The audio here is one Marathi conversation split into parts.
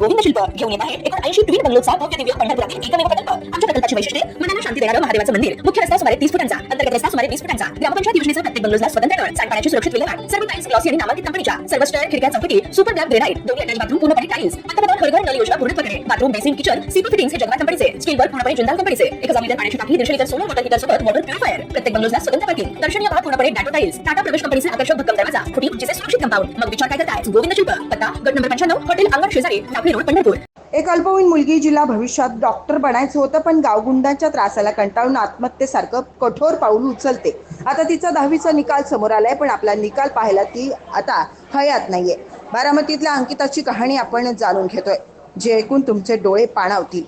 गोविंद शिल्प घेऊन येत आहेत. एकोणऐंशी ट्विट बंगलोचा भव्य दिव्य पंढरपुरातील एकमेव प्रकल्प आमच्या प्रकल्पाची वैशिष्ट्ये मनाला शांती देणारं महादेवाचं मंदिर मुख्य रस्ता सुमारे तीस फुटांचा अंतर्गत रस्ता सुमारे वीस फुटांचा ग्रामपंचायत योजनेचा प्रत्येक बंगलोजला स्वतंत्र नळ सांडपाण्याची सुरक्षित विल्हेवाट सर्व टाईल्स ग्लॉसी आणि नामांकित कंपनीच्या सर्व स्टार खिडक्या चौकटी सुपर ब्लॅक ग्रेनाइट दोन्ही अटॅच बाथरूम पूर्णपणे टाईल्स पंतप्रधान घरघर नळ योजना पूर्ण करणे. Bathroom basin kitchen CP fittings हे जगवा कंपनीचे स्टील वर्क पूर्णपणे जिंदाल कंपनीचे एक हजार लिटर पाण्याची टाकी दीडशे लिटर सोलर वॉटर हीटर सोबत वॉटर प्युरिफायर प्रत्येक बंगलोजला स्वतंत्र पार्किंग दर्शनीय भाग पूर्णपणे डॅटो टाईल्स टाटा प्रवेश कंपनीचे आकर्षक भक्कम दरवाजा. खुटी उंचीचे सुरक्षित कंपाऊंड मग विचार काय करताय गोविंद शिल्प पत्ता गट नंबर पंच्याण्णव हॉटेल अंगण शेजारी टाकळी रोड पंढरपूर. एक अल्पवयीन मुलगी जिला भविष्यात डॉक्टर बनायचं होतं पण गावगुंडांच्या त्रासाला कंटाळून आत्महत्येसारखं कठोर पाऊल उचलते. आता तिचा दहावीचा निकाल समोर आलाय पण आपला निकाल पाहायला ती आता हयात नाहीये. बारामतीतल्या अंकिताची कहाणी आपण जाणून घेतोय. जे ऐकून तुमचे डोळे पाणावतील.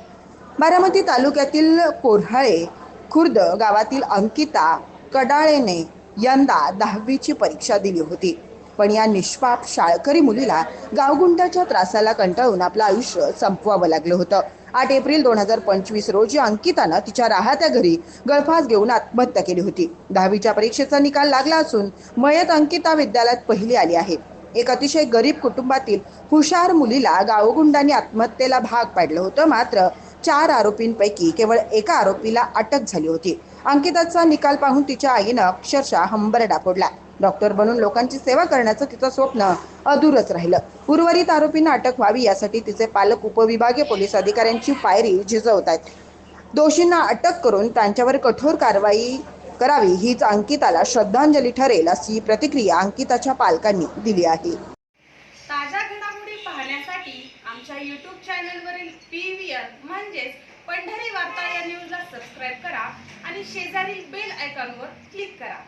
बारामती तालुक्यातील कोऱ्हाळे खुर्द गावातील अंकिता कडाळेने यंदा दहावीची परीक्षा दिली होती. पण या निष्पाप शाळकरी मुलीला गावगुंडाच्या त्रासाला कंटाळून आपलं आयुष्य संपवावं लागलं होतं. आठ एप्रिल दोन हजार पंचवीस रोजी अंकितानं तिच्या राहत्या घरी गळफास घेऊन आत्महत्या केली होती. दहावीच्या परीक्षेचा निकाल लागला असून मयत अंकिता विद्यालयात पहिली आली आहे. एक अतिशय गरीब कुटुंबातील हुशार मुलीला गावगुंडांनी आत्महत्येला भाग पाडलं होतं. मात्र चार आरोपींपैकी केवळ एका आरोपीला अटक झाली होती. अंकिताचा निकाल पाहून तिच्या आईनं अक्षरशः हंबरडा फोडला डॉक्टर बनून लोकांची सेवा करण्याचं तिचं स्वप्न अधूरच राहिलं. उर्वरित आरोपींना अटक व्हावी यासाठी तिचे पालक उपविभागीय पोलीस अधिकाऱ्यांची पायरी झिजवत आहेत. दोषींना अटक करून त्यांच्यावर कठोर कारवाई करावी हीच अंकिताला श्रद्धांजली ठरेल अशी प्रतिक्रिया अंकिताच्या पालकांनी दिली आहे. ताज्या घडामोडी पाहण्यासाठी आमच्या यूट्यूब चॅनलवरील पी शेअर म्हणजेच पंढरी वार्ता या न्यूजला सबस्क्राईब करा आणि शेजारील बेल आयकॉनवर क्लिक करा.